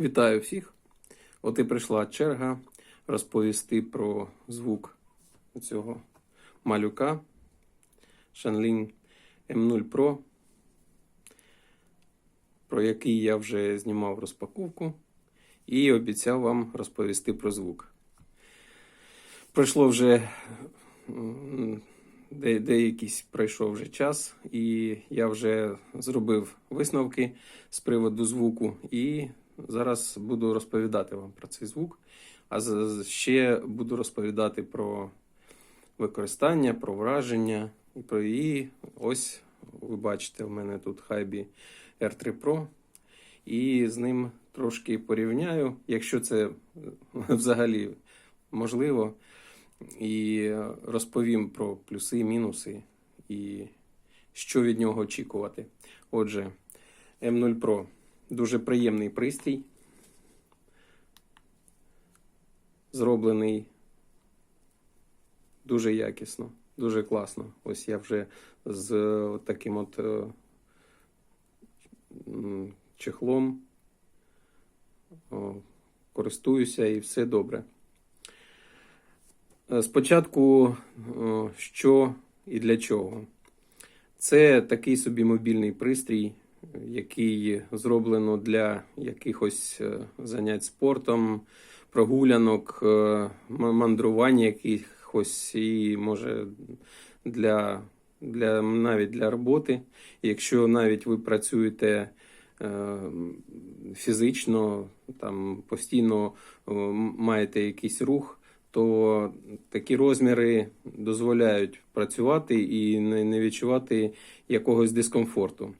Вітаю всіх! От і прийшла черга розповісти про звук цього малюка Shanling M0 Pro, про який я вже знімав розпаковку і обіцяв вам розповісти про звук. Пройшло вже де, деякийсь пройшов вже час, і я вже зробив висновки з приводу звуку, і зараз буду розповідати вам про цей звук. А ще буду розповідати про використання, про враження. І про і ось ви бачите, в мене тут Хайбі R3 Pro. І з ним трошки порівняю, якщо це е, взагалі можливо. І розповім про плюси, мінуси і що від нього очікувати. Отже, M0 Pro дуже приємний пристрій. Зроблений дуже якісно, дуже класно. Ось я вже з е, таким от е, чехлом користуюся і все добре. Е, Спочатку, що і для чого. Це такий собі мобільний пристрій, який зроблено для якихось е, занять спортом, прогулянок, е, мандрувань якихось і може для, для навіть для роботи. Якщо навіть ви працюєте е, фізично, там постійно маєте якийсь рух, то такі розміри дозволяють працювати і не відчувати якогось дискомфорту.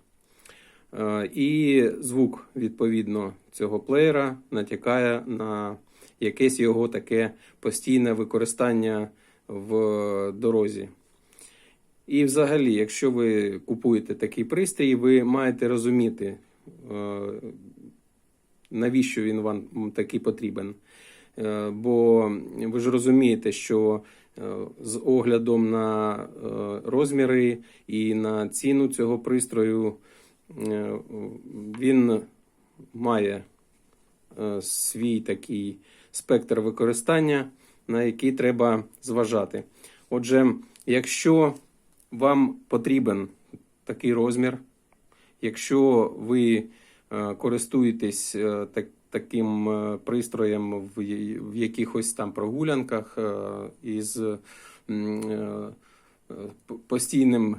Е, І звук, відповідно, цього плеєра натякає на якесь його таке постійне використання в дорозі. І взагалі, якщо ви купуєте такий пристрій, ви маєте розуміти, е, навіщо він вам такий потрібен. Е, Бо ви ж розумієте, що з оглядом на розміри і на ціну цього пристрою він має е, свій такий спектр використання, на який треба зважати. Отже, якщо вам потрібен такий розмір, якщо ви е, користуєтесь е, так, таким е, пристроєм в, якихось там прогулянках е, із е, е, постійним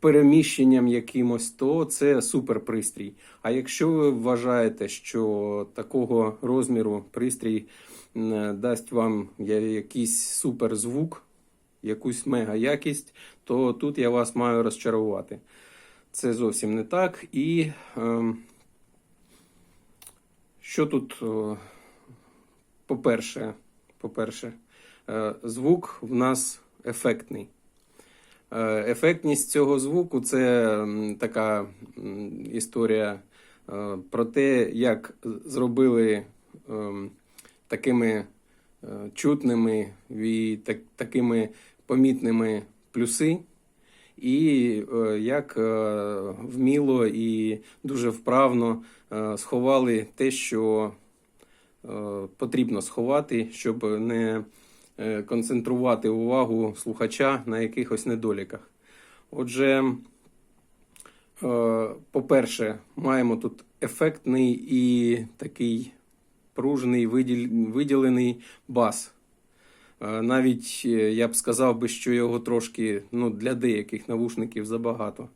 переміщенням якимось, то це супер пристрій. А якщо ви вважаєте, що такого розміру пристрій дасть вам якийсь супер звук, якусь мега якість, то тут я вас маю розчарувати. Це зовсім не так. І ем, що тут, е, по-перше, по-перше, е, звук в нас ефектний. Е, Ефектність цього звуку це така історія е, про те, як зробили ем, такими е, чутними і такими помітними плюси, і як вміло і дуже вправно сховали те, що потрібно сховати, щоб не концентрувати увагу слухача на якихось недоліках. Отже, е, по-перше, маємо тут ефектний і такий пружний виділений бас. Е, Навіть е, я б сказав би, що його трошки ну, для деяких навушників забагато.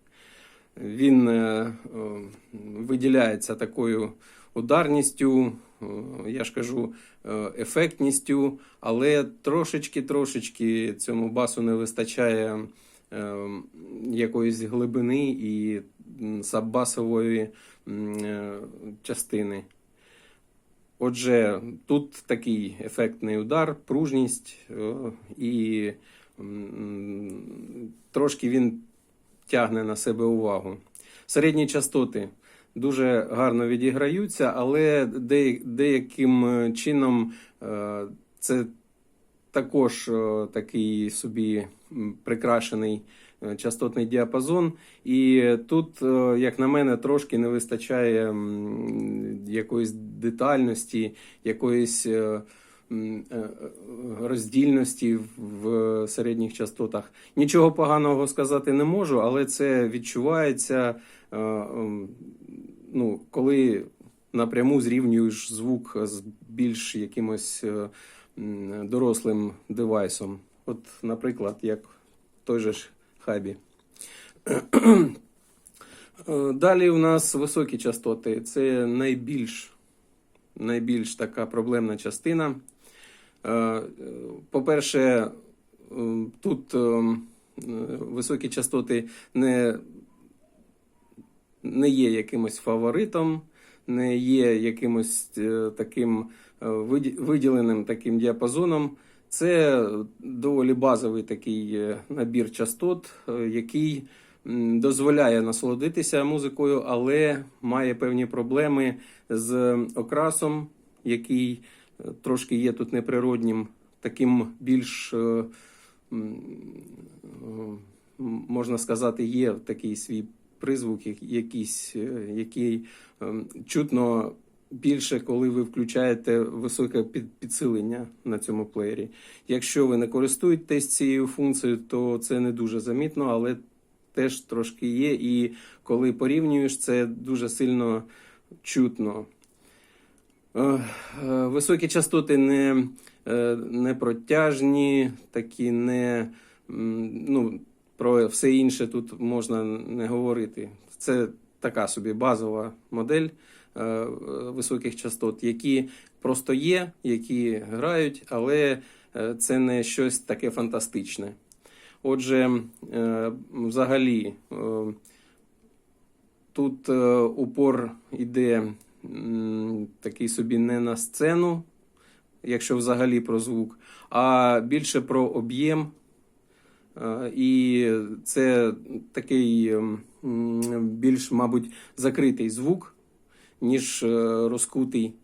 Він е, е, виділяється такою ударністю, е, я ж кажу, е, ефектністю, але трошечки-трошечки цьому басу не вистачає е, якоїсь глибини і саббасової е, частини. Отже, тут такий ефектний удар, пружність, е, і трошки він тягне на себе увагу. Середні частоти дуже гарно відіграються, але деяким е, чином е, це також е, такий собі прикрашений частотний діапазон. І тут, як на мене, трошки не вистачає якоїсь детальності, якоїсь роздільності в середніх частотах. Нічого поганого сказати не можу, але це відчувається, ну, коли напряму зрівнюєш звук з більш якимось е, дорослим девайсом. От, наприклад, як той же ж хабі. Е, Далі у нас високі частоти. Це найбільш, найбільш така проблемна частина. Е, е, По-перше, е, тут е, е, високі частоти не, не є якимось фаворитом, не є якимось е, таким е, виділеним таким діапазоном. Це доволі базовий такий е, набір частот, який дозволяє насолодитися музикою, але має певні проблеми з окрасом, який трошки є тут неприроднім, таким більш, можна сказати, є такий свій призвук, якийсь, е, який ем, чутно більше, коли ви включаєте високе підсилення на цьому плеєрі. Якщо ви не користуєтесь цією функцією, то це не дуже замітно, але теж трошки є. І коли порівнюєш, це дуже сильно чутно. Е, е, Високі частоти не, е, не протяжні, такі не. Ну, про все інше тут можна не говорити. Це така собі базова модель е, е, високих частот, які просто є, які грають, але е, це не щось таке фантастичне. Отже, е, взагалі, е, тут е, упор іде такий собі не на сцену, якщо взагалі про звук, а більше про об'єм. Е, І це такий ем, більш, мабуть, закритий звук, ніж е, розкутий.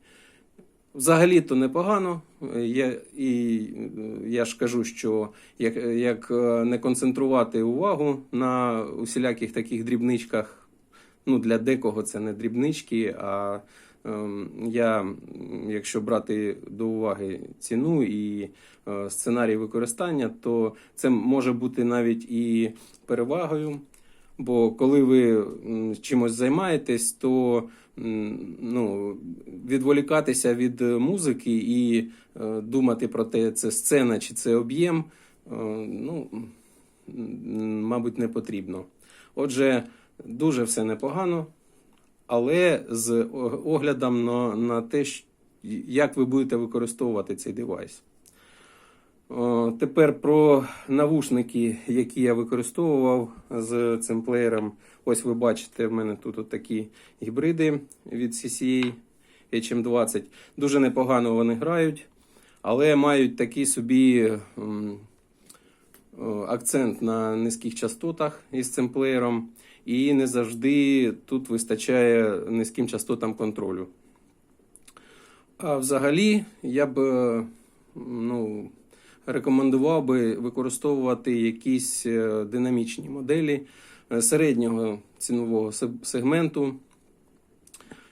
Взагалі то непогано. Е, Я, і я ж кажу, що як, як не концентрувати увагу на усіляких таких дрібничках, ну для декого це не дрібнички, а я, якщо брати до уваги ціну і е, сценарій використання, то це може бути навіть і перевагою. Бо коли ви чимось займаєтесь, то ну, відволікатися від музики і е, думати про те, це сцена чи це об'єм, е, ну, мабуть, не потрібно. Отже, дуже все непогано, але з оглядом на, на те, як ви будете використовувати цей девайс. Тепер про навушники, які я використовував з цим плеєром. Ось ви бачите, в мене тут такі гібриди від CCA HM20. Дуже непогано вони грають, але мають такий собі акцент на низьких частотах із цим плеєром, і не завжди тут вистачає низьким частотам контролю. А взагалі, я б е, ну, рекомендував би використовувати якісь е, динамічні моделі е, середнього цінового сегменту,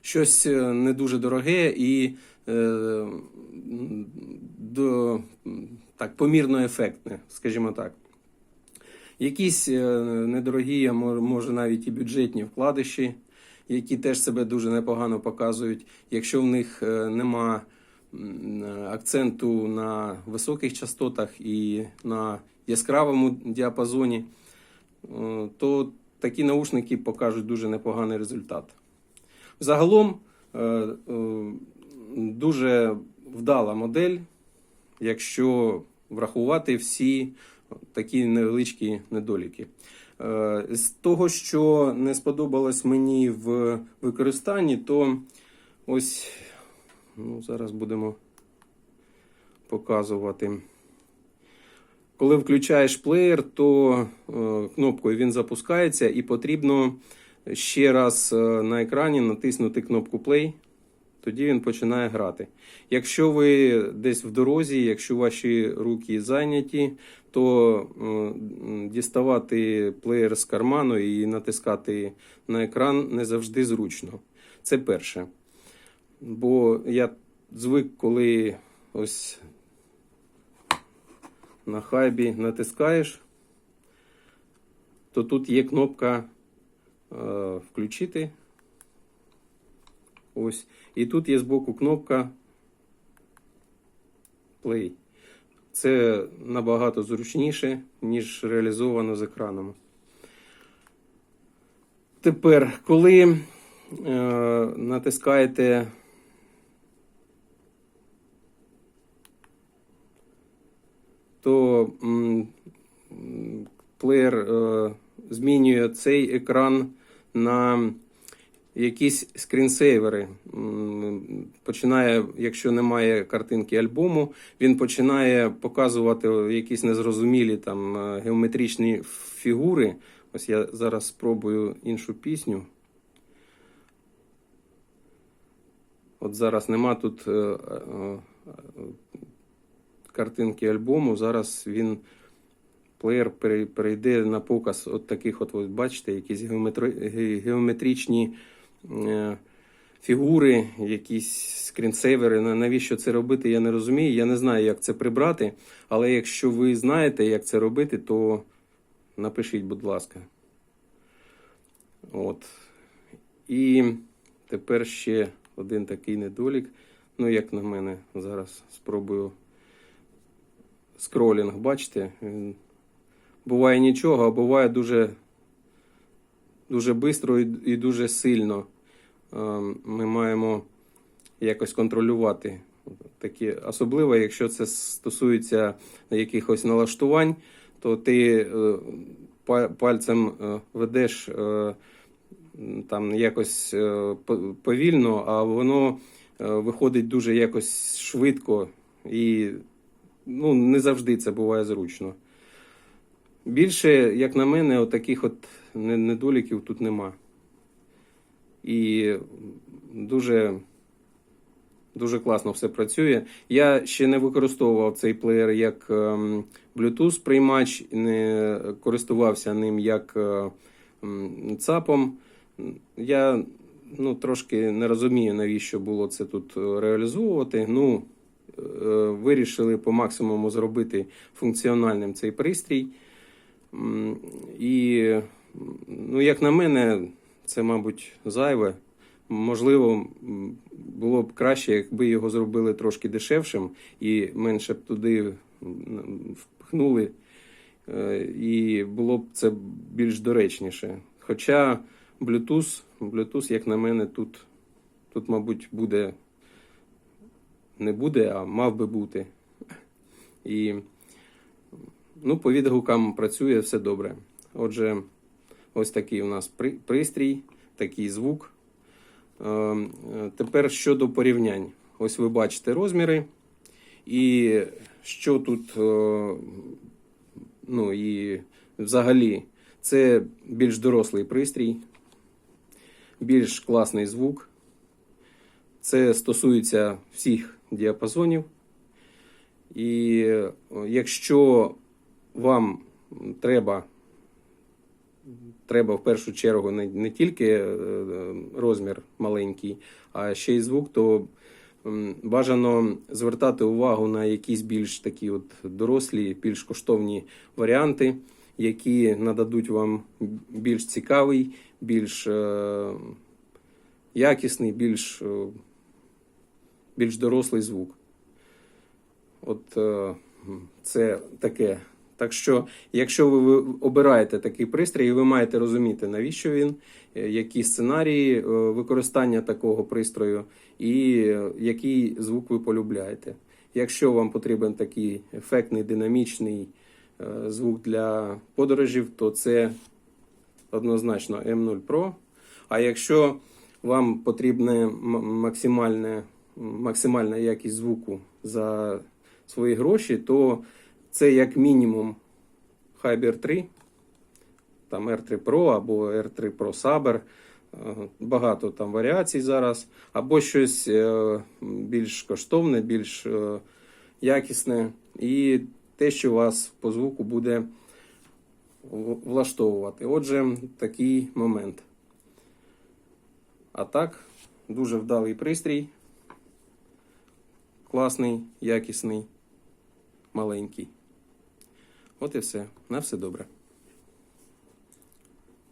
щось не дуже дороге і е, до, так, помірно ефектне, скажімо так. Якісь е, недорогі, а може навіть і бюджетні вкладиші, які теж себе дуже непогано показують. Якщо в них е, нема акценту на високих частотах і на яскравому діапазоні, е, то такі наушники покажуть дуже непоганий результат. Загалом дуже вдала модель, якщо врахувати всі такі невеличкі недоліки. Е, З того, що не сподобалось мені в використанні, то ось ну, зараз будемо показувати. Коли включаєш плеєр, то е, кнопкою він запускається і потрібно ще раз е, на екрані натиснути кнопку Play. Тоді він починає грати. Якщо ви десь в дорозі, якщо ваші руки зайняті, то е, діставати плеєр з карману і натискати на екран не завжди зручно. Це перше. Бо я звик, коли ось на хайбі натискаєш, то тут є кнопка е, включити. Ось. І тут є збоку кнопка Play. Це набагато зручніше, ніж реалізовано з екраном. Тепер, коли е, натискаєте то м, плеєр е, змінює цей екран на якісь скрінсейвери. Починає, якщо немає картинки альбому, він починає показувати якісь незрозумілі там е, геометричні фігури. Ось я зараз спробую іншу пісню. От зараз нема тут е, е, картинки альбому. Зараз він плеєр перейде на показ от таких, от, от бачите, якісь геометри... геометричні фігури, якісь скрінсейвери. Навіщо це робити, я не розумію. Я не знаю, як це прибрати. Але якщо ви знаєте, як це робити, то напишіть, будь ласка. От. І тепер ще один такий недолік. Ну, як на мене, зараз спробую скролінг, бачите? Буває нічого, а буває дуже, дуже швидко і дуже сильно. Е, Ми маємо якось контролювати такі, особливо, якщо це стосується якихось налаштувань, то ти е, пальцем е, ведеш там якось повільно, а воно виходить дуже якось швидко і ну, не завжди це буває зручно. Більше, як на мене, от таких от недоліків тут нема. І дуже, дуже класно все працює. Я ще не використовував цей плеєр як ем, Bluetooth приймач, не користувався ним як е, ЦАПом. Я ну, трошки не розумію, навіщо було це тут е, реалізовувати. Ну, е, вирішили по максимуму зробити функціональним цей пристрій. І, ну, як на мене, це, мабуть, зайве. Можливо, було б краще, якби його зробили трошки дешевшим і менше б туди впхнули, е, і було б це більш доречніше. Хоча Bluetooth, Bluetooth, як на мене, тут, тут, мабуть, буде не буде, а мав би бути. І ну, по відгукам працює все добре. Отже, ось такий у нас при- пристрій, такий звук. Е, е, Тепер щодо порівнянь. Ось ви бачите розміри. І що тут, е, ну і взагалі, це більш дорослий пристрій, більш класний звук. Це стосується всіх діапазонів. І е, якщо вам треба, треба в першу чергу не, не тільки е, розмір маленький, а ще й звук, то бажано звертати увагу на якісь більш такі от дорослі, більш коштовні варіанти, які нададуть вам більш цікавий, більш е, якісний, більш, е, більш дорослий звук. От е, це таке. Так що, якщо ви обираєте такий пристрій, ви маєте розуміти, навіщо він, е, які сценарії е, використання такого пристрою і е, який звук ви полюбляєте. Якщо вам потрібен такий ефектний, динамічний звук для подорожів, то це однозначно M0 Pro. А якщо вам потрібна максимальна якість звуку за свої гроші, то це як мінімум Hyber 3, там R3 Pro або R3 Pro Saber. Багато там варіацій зараз, або щось е, більш коштовне, більш е, якісне, і те, що вас по звуку буде влаштовувати. Отже, такий момент. А так, дуже вдалий пристрій. класний, якісний, маленький. От і все. На все добре.